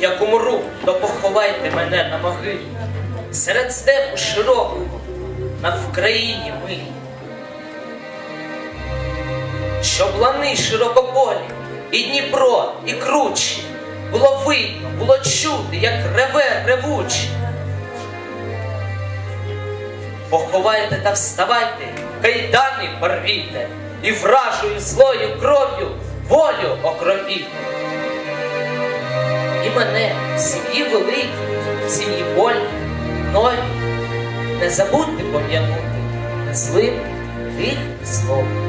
як умру, то поховайте мене на могилі. Серед степу широкого, на Вкраїні милі. Щоб лани широкополі, і Дніпро, і кручі, було видно, було чути, як реве ревучі. Поховайте та вставайте, кайдани порвіте, і вражою злою кров'ю волю окропіте. Мене в сім'ї великій, в сім'ї вольній, новій, не забудьте пом'янути незлим тих словом.